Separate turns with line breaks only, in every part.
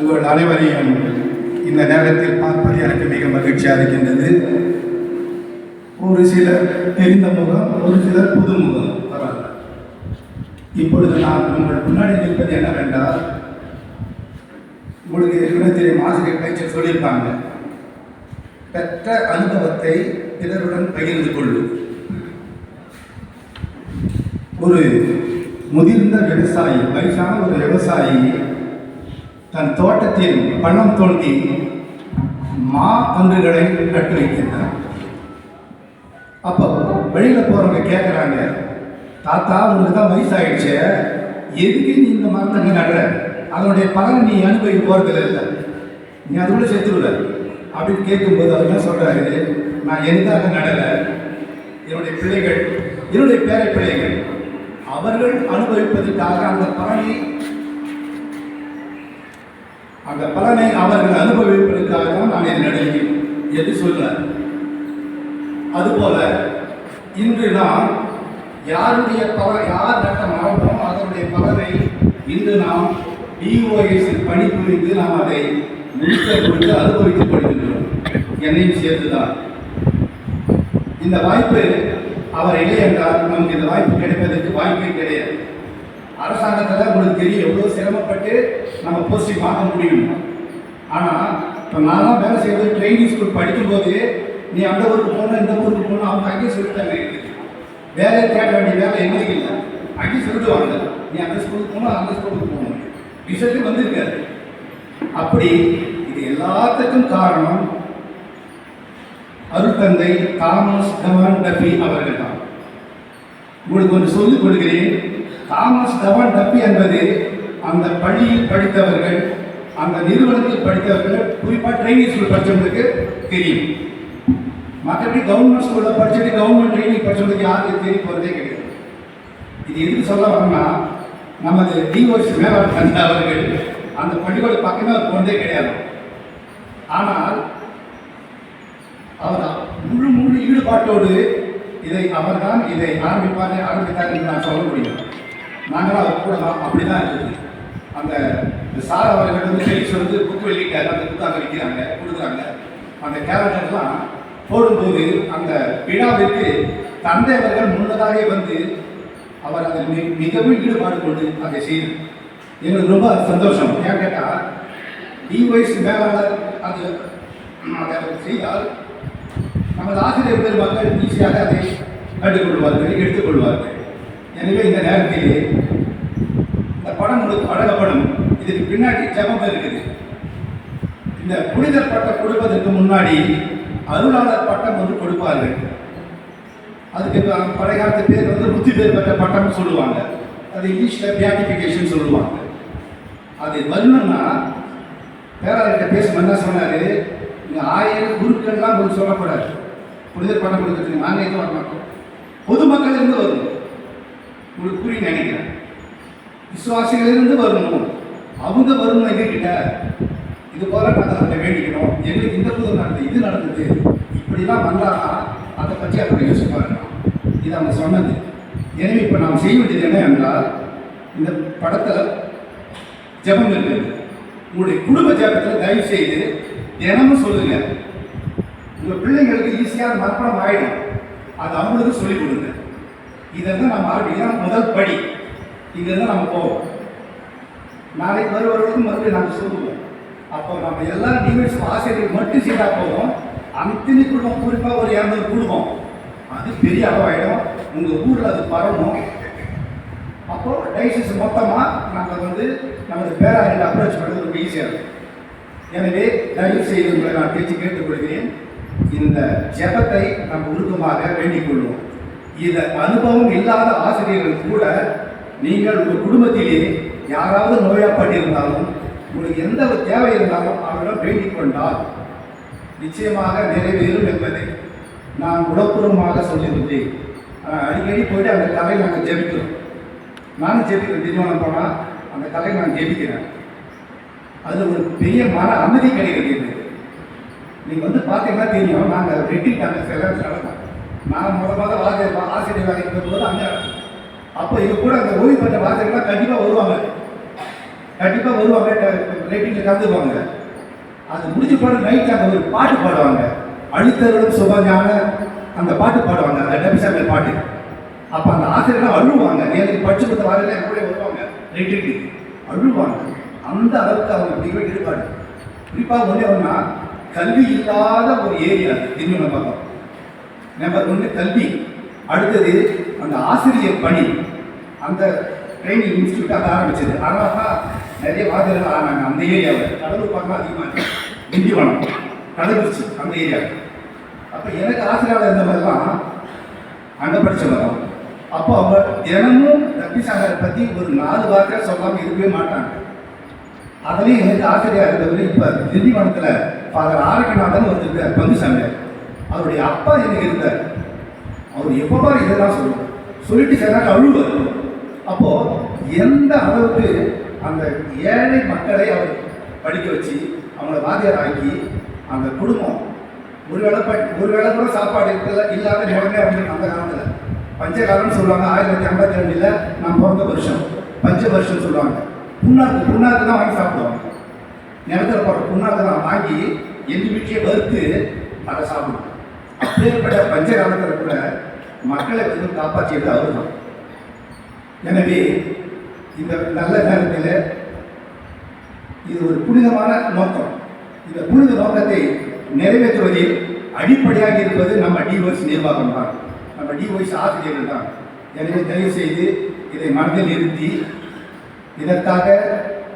உங்கள் அனைவரையும் இந்த நேரத்தில் பார்ப்பது எனக்கு மிக மகிழ்ச்சியாக இருக்கின்றது ஒரு சிலர் தெரிந்த முகம் ஒரு சிலர் புது முகம் இப்பொழுது நான் உங்கள் முன்னாடி நிற்பது என்னவென்றால் உங்களுக்கு ஏற்கனவே தெரியும் ஆசிரியர் பேச்சர் சொல்லியிருப்பாங்க பெற்ற அனுபவத்தை பிறருடன் பகிர்ந்து கொள்ளும் ஒரு முதிர்ந்த விவசாயி வயசான ஒரு விவசாயி தன் தோட்டத்தில் பணம் தோண்டி மா பங்குகளை நட்டு வைக்கின்றார். அப்போ வெளியில் போகிறவங்க கேட்குறாங்க தாத்தா உங்களுக்கு தான் வயசாகிடுச்சு எதுக்கு நீ இந்த மரத்தை நீ நடுற? அதனுடைய பலனை நீ அனுபவிக்க போகிறதில்ல இல்லை நீ அதோட செத்துருவ அப்படின்னு கேட்கும்போது அவர் என்ன சொல்கிறாரு நான் எதுக்காக நடலை? என்னுடைய பிள்ளைகள் என்னுடைய பேர பிள்ளைகள் அவர்கள் அனுபவிப்பதற்காக அந்த பலனை அந்த பலனை அவர்கள் அனுபவிப்பதற்காக தான் நான் என் நடுகிறேன் என்று சொல்றார். அதுபோல இன்று நாம் யாருடைய பல யார் நட்ட மரமோ அதனுடைய பலனை இன்று நாம் டிஓஎஸில் பணிபுரிந்து நாம் அதை முழுக்க கொடுத்து அனுபவித்துக் கொள்கின்றோம் என்னையும் சேர்த்துதான். இந்த வாய்ப்பு அவர் இல்லை என்றால் நமக்கு இந்த வாய்ப்பு கிடைப்பதற்கு வாய்ப்பே கிடையாது. அரசாங்கத்தில் உங்களுக்கு தெரியும் எவ்வளோ சிரமப்பட்டு நம்ம போஸ்டிங் வாங்க முடியும். ஆனால் இப்போ நான்லாம் வேலை செய்யறது ட்ரைனிங் ஸ்கூல் படிக்கும்போது நீ அந்த ஊருக்கு போகணும் இந்த ஊருக்கு போகணும் அவங்க அங்கேயே சொல்லிட்டாங்க எங்களுக்கு வேலையை தேட வேண்டிய வேலை எங்களுக்கு இல்லை. அங்கேயே சொல்லிடுவாங்க. நீ அந்த ஸ்கூலுக்கு போகணும் அந்த ஸ்கூலுக்கு போகணும். ரிசல்ட்டு வந்திருக்காரு அப்படி இது எல்லாத்துக்கும் காரணம் அருட்தந்தை தாமஸ் தவான் டபி அவர்கள் தான். உங்களுக்கு ஒன்று சொல்லிக் கொடுக்கிறேன். தாமஸ் தவன் டப்பி என்பது அந்த பள்ளியில் படித்தவர்கள் அந்த நிறுவனத்தில் படித்தவர்கள் குறிப்பாக ட்ரைனிங் ஸ்கூல் படித்தவங்களுக்கு தெரியும். மற்றபடி கவர்மெண்ட் ஸ்கூலில் படிச்சுட்டு கவர்மெண்ட் ட்ரைனிங் படிச்சவங்களுக்கு யாருக்கு தெரிய போகிறதே கிடையாது. இது எதுக்கு சொல்ல வரேன்னா நமது டிஓசி மேலாளர் தந்தை அவர்கள் அந்த பள்ளிக்கூட பக்கமே அவர் போனதே கிடையாது. ஆனால் அவர் முழு முழு ஈடுபாட்டோடு இதை அவர்தான் இதை ஆரம்பிப்பார் ஆரம்பித்தார் என்று நான் சொல்ல முடியும். நாங்களும் அதை கூட அப்படிதான் அப்படி தான் இருக்குது. அந்த சார் அவர்கள் வந்து டெலிஸ் வந்து புக் வெளியிட்டார். அந்த புத்தகம் விற்கிறாங்க கொடுக்குறாங்க. அந்த கேரக்டர்லாம் போடும்போது அந்த விழாவிற்கு தந்தை அவர்கள் முன்னதாகவே வந்து அவர் அதை மிக மிகவும் ஈடுபாடு கொண்டு அதை செய்து எங்களுக்கு ரொம்ப சந்தோஷம். ஏன் கேட்டால் டிஒய்ஸ் மேலாளர் அது அதை செய்தால் நமது ஆசிரியர் பெருமக்கள் ஈஸியாக அதை கண்டுகொள்வார்கள் எடுத்துக்கொள்வார்கள். எனவே இந்த நேரத்தில் இந்த படம் உங்களுக்கு படம் இதுக்கு பின்னாடி ஜபம் இருக்குது. இந்த புனிதர் பட்டம் கொடுப்பதற்கு முன்னாடி அருளாளர் பட்டம் ஒன்று கொடுப்பார்கள். அதுக்கு பழைய காலத்து பேர் வந்து புத்தி பேர் பெற்ற பட்டம்னு சொல்லுவாங்க. அது இங்கிலீஷில் பியாட்டிஃபிகேஷன் சொல்லுவாங்க. அது வரணும்னா பேராளர்கிட்ட பேசும் என்ன சொன்னார் இங்கே ஆயிரம் குருக்கள்லாம் கொஞ்சம் சொல்லக்கூடாது. புனிதர் பட்டம் கொடுத்துருக்கு நாங்கள் எதுவும் வர மாட்டோம் பொதுமக்கள் இருந்து வரணும். உங்களுக்கு புரியும் நினைக்கிறேன் விசுவாசிகளிலிருந்து வரணும் அவங்க வரணும் எங்ககிட்ட இது போல நாங்கள் அதை வேண்டிக்கணும் எங்களுக்கு இந்த புது நடந்தது இது நடந்தது. இப்படிலாம் வந்தாங்கன்னா அதை பற்றி அப்புறம் யோசிச்சு இது அவங்க சொன்னது. எனவே இப்போ நாம் செய்ய வேண்டியது என்ன என்றால் இந்த படத்தில் ஜெபம் இருக்குது உங்களுடைய குடும்ப ஜெபத்தில் தயவு செய்து தினமும் சொல்லுங்க. உங்கள் பிள்ளைங்களுக்கு ஈஸியாக மரணம் ஆகிடும் அது அவங்களுக்கு சொல்லிக் கொடுங்க. இதெல்லாம் நம்ம ஆரம்பிக்கலாம் முதல் படி. இங்கிருந்து நம்ம போவோம். நாளைக்கு வருவவர்களுக்கும் மறுபடியும் நம்ம சொல்லுவோம். அப்போ நம்ம எல்லா டிவைஸ் ஆசிரியர்கள் மட்டும் செய்தால் போவோம் அத்தனை குடும்பம் குறிப்பாக ஒரு இரநூறு குடும்பம் அது பெரிய அளவாயிடும். உங்கள் ஊரில் அது பரவும். அப்போது டைசிஸ் மொத்தமாக நாங்கள் வந்து நமது பேராசிரியர் அப்ரோச் பண்ணுறது ரொம்ப ஈஸியாக இருக்கும். எனவே தயவு செய்து உங்களை நான் பேச்சு கேட்டுக்கொள்கிறேன். இந்த ஜெபத்தை நாம் உருக்கமாக வேண்டிக் கொள்வோம். இதை அனுபவம் இல்லாத ஆசிரியர்கள் கூட நீங்கள் உங்கள் குடும்பத்திலே யாராவது நோயாப்பட்டிருந்தாலும் உங்களுக்கு எந்த ஒரு தேவை இருந்தாலும் அவரிடம் வேண்டிக் கொண்டால் நிச்சயமாக நிறைவேறும் என்பதை நான் உடற்பூர்வமாக சொல்லியிருந்தேன். அடிக்கடி போயிட்டு அந்த கலை நாங்கள் ஜெபிக்கிறோம். நானும் ஜெபிக்கிறேன். தீர்மானம் போனால் அந்த கதை நான் ஜெபிக்கிறேன். அதில் ஒரு பெரிய மன அமைதி கிடைக்கிறது. எனக்கு நீங்கள் வந்து பார்த்தீங்கன்னா தெரியும் நாங்கள் வெட்டிட்டாங்க சில நடக்கும். நான் முத முத வாசியர் ஆசிரியர் வேலைக்கு போகும்போது அங்கே அப்போ இது கூட அந்த ஓய்வு பெற்ற வாசகர்கள்லாம் கண்டிப்பாக வருவாங்க. கண்டிப்பாக வருவாங்க. ரேட்டிங்கில் கலந்துக்குவாங்க. அது முடிஞ்ச பாடம் நைட் அங்கே ஒரு பாட்டு பாடுவாங்க. அழுத்தர்களும் சுபஞான அந்த பாட்டு பாடுவாங்க. அந்த டெபிசாமி பாட்டு. அப்போ அந்த ஆசிரியர்லாம் அழுவாங்க. எனக்கு படிச்சு கொடுத்த வாரில என் கூட வருவாங்க. ரேட்டிங்கு அழுவாங்க. அந்த அளவுக்கு அவங்க மிக ஈடுபாடு. குறிப்பாக ஒன்றே ஒன்றா கல்வி இல்லாத ஒரு ஏரியா திண்டிவனம் பார்க்கலாம் நம்பர் ஒன்று கல்வி. அடுத்தது அந்த ஆசிரியர் பணி. அந்த ட்ரைனிங் இன்ஸ்டியூட் அதை ஆரம்பிச்சது. அதனால தான் நிறைய வாதிகள் ஆனாங்க. அந்த ஏரியாவில் கடலூர் பக்கம் அதிகமாக திண்டிவனம். கடலூர்ச்சி அந்த ஏரியா அப்போ எனக்கு ஆசிரியராக இருந்தவரெல்லாம் அங்கே படித்தவரம் அப்போ அவங்க தினமும் ரப்பி சாகரை பற்றி ஒரு நாலு வார்த்தை சொல்லாமல் இருக்கவே மாட்டாங்க. அதுலேயும் எனக்கு ஆசிரியராக இருந்தவர் இப்போ திண்டிவனத்தில் ஃபாதர் ஆரோக்கியநாதன் ஒருத்தர் பங்கு சாமியார் அவருடைய அப்பா எனக்கு இருந்தார் அவர் எப்போ பாரு இதெல்லாம் சொல்லுவார். சொல்லிட்டு சரியாக அழுவார். அப்போது எந்த அளவுக்கு அந்த ஏழை மக்களை அவர் படிக்க வச்சு அவங்கள வாத்தியார் ஆக்கி அந்த குடும்பம் ஒரு வேளை ப ஒரு வேளை கூட சாப்பாடு இருக்கல இல்லாத நிலைமை அப்படின்னு அந்த காலத்தில். பஞ்சகாலம்னு சொல்லுவாங்க ஆயிரத்தி தொள்ளாயிரத்தி ஐம்பத்தி ரெண்டில் நான் பிறந்த வருஷம். பஞ்ச வருஷம் சொல்லுவாங்க. புண்ணாக்கு புண்ணாக்கு தான் வாங்கி சாப்பிடுவாங்க. நிலத்தில் போகிற புண்ணாக்கு தான் வாங்கி எங்கள் வீட்டிலே வறுத்து அதை சாப்பிடுவோம். அப்பேற்பட்ட பஞ்ச காலத்தில் கூட மக்களை வந்து காப்பாற்றியது அவர் தான் எனவே இந்த நல்ல நேரத்தில் இது ஒரு புனிதமான நோக்கம். இந்த புனித நோக்கத்தை நிறைவேற்றுவதில் அடிப்படையாக இருப்பது நம்ம டிஓஎஸ் நிர்வாகம் தான். நம்ம டிஓஎஸ் ஆசிரியர்கள் தான். எனவே தயவு செய்து இதை மனதில் நிறுத்தி இதற்காக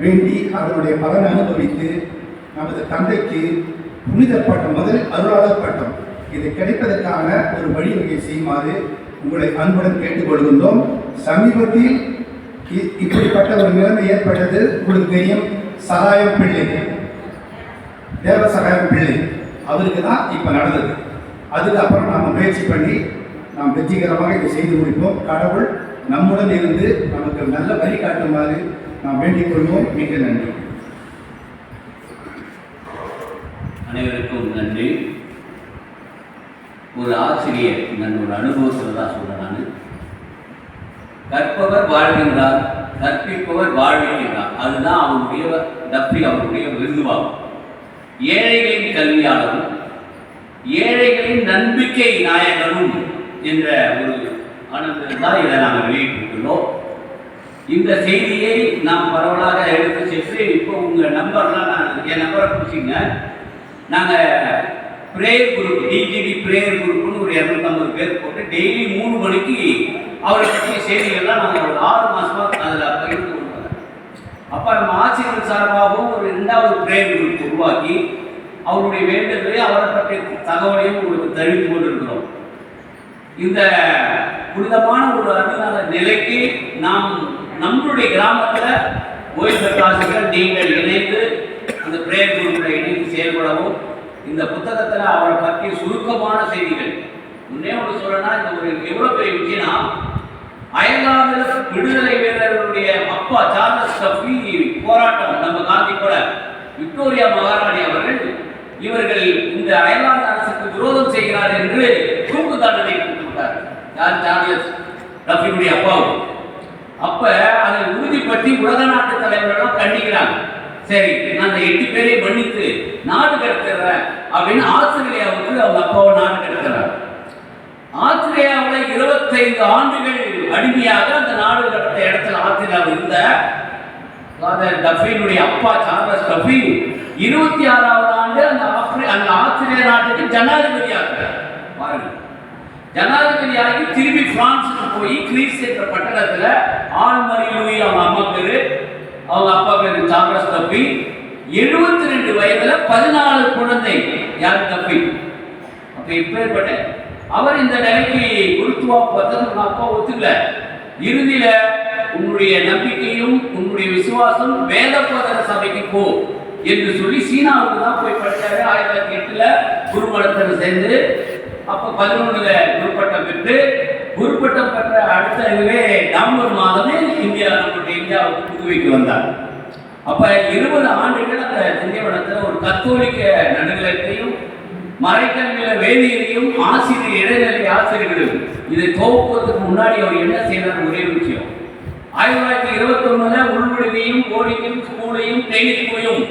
வேண்டி அதனுடைய பலனை அனுபவித்து நமது தந்தைக்கு புனித பட்டம் முதல் அருளாளர் பட்டம் இது கிடைப்பதற்கான ஒரு வழிவகை செய்யுமாறு உங்களை அன்புடன் கேட்டுக்கொள்கின்றோம். சமீபத்தில் இப்படிப்பட்ட ஒரு நிலைமை ஏற்பட்டது. உங்களுக்கு தெரியும் சகாயம் பிள்ளை. தேவ சகாயம் பிள்ளை. அவருக்கு தான் இப்போ நடந்தது. அதுக்கப்புறம் நாம் முயற்சி பண்ணி நாம் வெற்றிகரமாக இதை செய்து முடிப்போம். கடவுள் நம்முடன் இருந்து நமக்கு நல்ல வழி காட்டுமாறு நாம் வேண்டிக் கொள்வோம். மிக நன்றி.
அனைவருக்கும் நன்றி. ஒரு ஆசிரியர் நான் ஒரு அனுபவத்தில் தான் சொல்கிறேன் நான். கற்பவர் வாழ்கின்றார் கற்பிப்பவர் வாழ்கின்றார். அதுதான் அவருடைய தப்பி அவருடைய விருதுவாகும் ஏழைகளின் கல்வியாளரும் ஏழைகளின் நம்பிக்கை நாயகரும் என்ற ஒரு ஆனந்தத்தில் தான் இதை நாங்கள் வெளியிட்டிருக்கிறோம். இந்த செய்தியை நாம் பரவலாக எடுத்து சென்று இப்போ உங்கள் நம்பர்லாம் நான் என் நம்பரை பிடிச்சிங்க. நாங்கள் ப்ரேயர் குரூப் டிஜிடி ப்ரேயர் குரூப்னு ஒரு இரநூத்தம்பது பேர் போட்டு டெய்லி மூணு மணிக்கு அவரை பற்றிய செய்திகள்லாம் நாங்கள் ஒரு ஆறு மாதமாக அதில் பகிர்ந்து கொள்வோம் அப்போ நம்ம ஆசிரியர் சார்பாகவும் ஒரு ரெண்டாவது ப்ரேயர் குரூப் உருவாக்கி அவருடைய வேண்டுதலையும் அவரை பற்றிய தகவலையும் உங்களுக்கு தெரிவித்து கொண்டிருக்கிறோம். இந்த புனிதமான ஒரு அருளாத நிலைக்கு நாம் நம்மளுடைய கிராமத்தில் ஓய்வு பெற்ற ஆசிரியர்கள் நீங்கள் இணைந்து அந்த பிரேயர் குரூப்பில் இணைந்து செயல்படவும் இந்த புத்தகத்தில் அவரை பற்றிய சுருக்கமான செய்திகள். முன்னே ஒன்று சொல்லனா இந்த ஒரு எவ்வளோ பெரிய விஷயம்னா அயர்லாந்து விடுதலை வீரர்களுடைய அப்பா சார்லஸ் டஃபி போராட்டம் நம்ம காந்தி கூட விக்டோரியா மகாராணி அவர்கள் இவர்கள் இந்த அயர்லாந்து அரசுக்கு விரோதம் செய்கிறார் என்று தூக்கு தண்டனை கொடுத்துவிட்டார் யார்? சார்லஸ் டஃபியுடைய அப்பாவும். அப்ப அதை உறுதிப்படுத்தி உலக நாட்டு தலைவர்களும் கண்டிக்கிறாங்க. சரி நான் அந்த எட்டு பேரையும் மன்னித்து நாடு கடத்துறேன் அப்படின்னு ஆஸ்திரேலியாவுக்கு அவங்க அப்பாவை நாடு கடத்துறாங்க ஆஸ்திரேலியாவில் இருபத்தைந்து ஆண்டுகள் அடிமையாக அந்த நாடு கடத்த இடத்துல ஆஸ்திரேலியாவில் இருந்த ஃபாதர் டஃபினுடைய அப்பா சார்லஸ் டஃபி இருபத்தி ஆறாவது ஆண்டு அந்த ஆப்ரி அந்த ஆஸ்திரேலிய நாட்டுக்கு ஜனாதிபதியாக பாருங்க. ஜனாதிபதியாகி திரும்பி பிரான்ஸுக்கு போய் கிரீஸ் என்ற பட்டணத்தில் ஆண்மரி லூயி அவங்க அம்மா பேரு அவங்க அப்பா பேரு சாம்ராஸ் தம்பி எழுபத்தி ரெண்டு வயதுல பதினாலு குழந்தை யார் தப்பி? அப்ப இப்பேற்பட்ட அவர் இந்த நிலைக்கு குருத்துவா பார்த்தது அப்பா ஒத்துக்கல. இறுதியில உன்னுடைய நம்பிக்கையும் உன்னுடைய விசுவாசம் வேத போதன சபைக்கு போ என்று சொல்லி சீனாவுக்கு தான் போய் படித்தாரு. ஆயிரத்தி தொள்ளாயிரத்தி எட்டுல குருமடத்தில் சேர்ந்து அப்ப பதினொன்றுல குருப்பட்டம் பெற்று குருப்பட்டம் பெற்ற அடுத்த இதுவே நவம்பர் மாதமே இந்தியா நம்முடைய இந்தியாவுக்கு புவிக்கு வந்தார். அப்ப இருபது ஆண்டுகள் அந்த திண்டிவனத்தில் ஒரு கத்தோலிக்க நடுநிலத்தையும் மறைக்கல்வியில வேதியிலையும் ஆசிரியர் இடைநிலை ஆசிரியர்களும் இதை துவக்குவதற்கு முன்னாடி அவர் என்ன செய்தார்? ஒரே விஷயம். ஆயிரத்தி தொள்ளாயிரத்தி இருபத்தி ஒண்ணுல உள்விடுதியும் கோடியும் ஸ்கூலையும் டெய்லிக்குயும்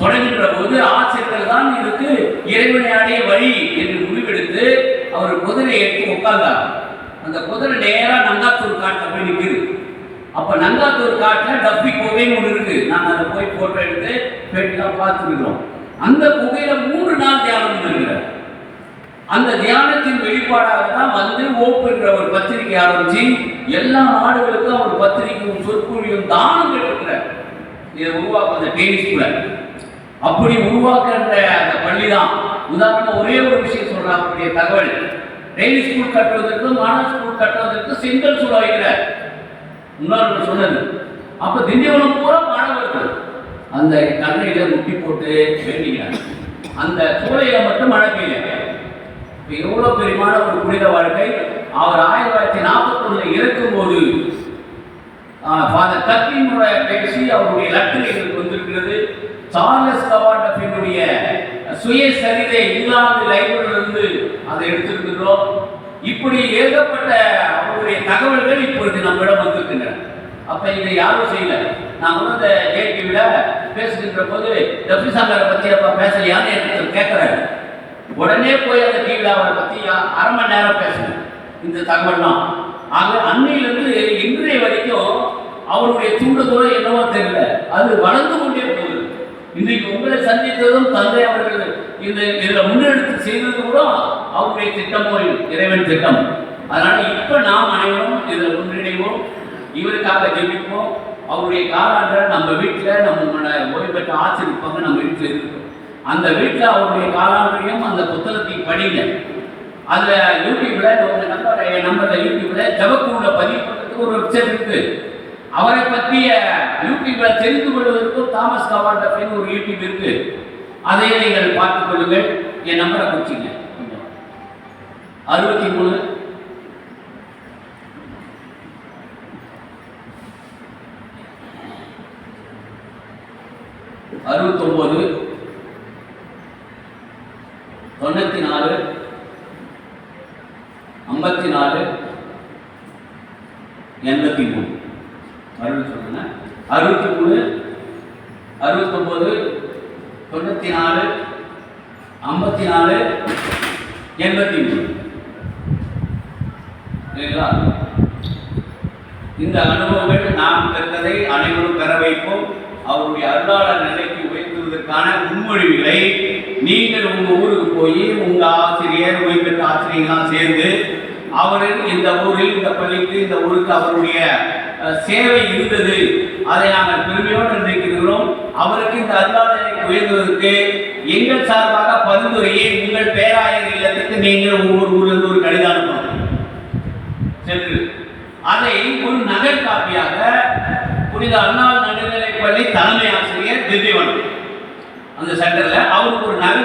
தொடங்குகிற போது ஆசிரியர்கள் தான் இதுக்கு இறைவனை அடைய வழி என்று முடிவெடுத்து அவர் குதிரை எடுத்து உட்கார்ந்தார். அந்த குதிரை நேராக நங்காத்தூர் காட்டில் போய் நிற்குது அப்ப நங்காத்தூர் காட்டுல டப்பி குகைன்னு ஒன்று இருக்கு. நாங்க அதை போய் போட்டோ எடுத்து பெட்லாம் பார்த்துருக்கிறோம். அந்த குகையில மூன்று நாள் தியானம் பண்ணுகிறார் அந்த தியானத்தின் வெளிப்பாடாக தான் வந்து ஓப்புன்ற ஒரு பத்திரிகை ஆரம்பிச்சு எல்லா நாடுகளுக்கும் அவர் பத்திரிகையும் சொற்பொழியும் தானம் கேட்டுக்கிறார் இதை உருவாக்க அந்த கூட அப்படி உருவாக்குற அந்த பள்ளி தான் உதாரணம் ஒரே ஒரு விஷயம் சொல்றாங்க தகவல். டெய்லி ஸ்கூல் கட்டுவதற்கு மாணவ ஸ்கூல் கட்டுவதற்கு செங்கல் சூழ வைக்கிறார் முன்னாள் சொன்னது. அப்ப திண்டிவனம் பூரா மழை வருது அந்த கண்ணையில முட்டி போட்டு வேண்டிக்கிறாங்க அந்த சூளையில மட்டும் மழை பெய்யல. இப்ப எவ்வளவு பெரியமான ஒரு புனித வாழ்க்கை. அவர் ஆயிரத்தி தொள்ளாயிரத்தி நாற்பத்தி இருக்கும்போது ஃபாதர் கத்தினுடைய பேசி அவருடைய லெட்டர் எங்களுக்கு வந்திருக்கிறது. சார்லஸ் கவாட் சுய சுயசரிதை இங்கிலாந்து லைப்ரரியிலிருந்து அதை எடுத்திருக்கிறோம் இப்படி எழுதப்பட்ட அவருடைய தகவல்கள் இப்பொழுது நம்மிடம் வந்திருக்கின்றன. அப்ப இதை யாரும் செய்யல. நான் வந்து இந்த ஜேடிவில பேசுகின்ற போது டபுள் சாங்கரை பத்தி அப்ப பேசலையான்னு எனக்கு கேட்கிறாரு. உடனே போய் அந்த டிவியில் அவரை பத்தி அரை மணி நேரம் பேசணும் இந்த தகவல்லாம். ஆக அன்னையிலிருந்து இன்றைய வரைக்கும் அவருடைய தூண்டுதலோ என்னவோ தெரியல. அது வளர்ந்து கொண்டே இன்னைக்கு உங்களை சந்தித்ததும் தந்தை அவர்கள் இந்த இதில் முன்னெடுத்து செய்தது கூட அவருடைய திட்டமோ இறைவன் திட்டம். அதனால இப்போ நாம் அனைவரும் இதில் ஒன்றிணைவோம். இவருக்காக ஜெபிப்போம். அவருடைய காலாண்டை நம்ம வீட்டில் நம்ம ஓய்வு பெற்ற ஆசிரியர் நம்ம வீட்டில் இருக்கிறோம் அந்த வீட்டில் அவருடைய காலாண்டையும் அந்த புத்தகத்தை படிங்க அதில் யூடியூப்ல ஒரு நம்பர் என் நம்பர்ல யூடியூப்ல ஜபக்கூட பதிவு பண்ணுறதுக்கு ஒரு வெப்சைட் இருக்குது அவரை பற்றிய யூடியூப்ல தெரிந்து கொள்வதற்கும் தாமஸ் கவாட் அப்படின்னு ஒரு யூடியூப் இருக்கு. அதை நீங்கள் பார்த்துக் கொள்ளுங்கள். என் நம்பரை குறிச்சிங்க அறுபத்தி மூணு. அறுபத்தொம்போது. தொண்ணூற்றி நாலு ஐம்பத்தி நாலு எண்பத்தி மூணு. அறுபத்தி மூணு அறுபத்தொம்போது தொண்ணூற்றி நாலு ஐம்பத்தி நாலு எண்பத்தி மூணு சரிங்களா? இந்த அனுபவங்கள் நாம் பெற்றதை அனைவரும் பெற வைப்போம். அவருடைய அருளாளர் நிலைக்கு உயர்த்துவதற்கான முன்மொழிவுகளை நீங்கள் உங்கள் ஊருக்கு போய் உங்கள் ஆசிரியர் ஓய்வு பெற்ற ஆசிரியர்கள்லாம் சேர்ந்து அவரின் இந்த ஊரில் இந்த பள்ளிக்கு இந்த ஊருக்கு அவருடைய சேவை இருந்தது. அதை நாங்கள் பெருமையோடு நினைக்கிறோம் அவருக்கு இந்த அருளாளரை உயர்த்துவதற்கு எங்கள் சார்பாக பரிந்துரையை உங்கள் பேராயர் இல்லத்துக்கு நீங்கள் ஒவ்வொரு ஊரிலிருந்து ஒரு கடிதம் அனுப்பணும். சென்று. அதை ஒரு நகல் காப்பியாக புனித அண்ணா நடுநிலைப்பள்ளி தலைமை ஆசிரியர் திவ்யவன். அந்த சென்டர்ல அவருக்கு ஒரு நகல்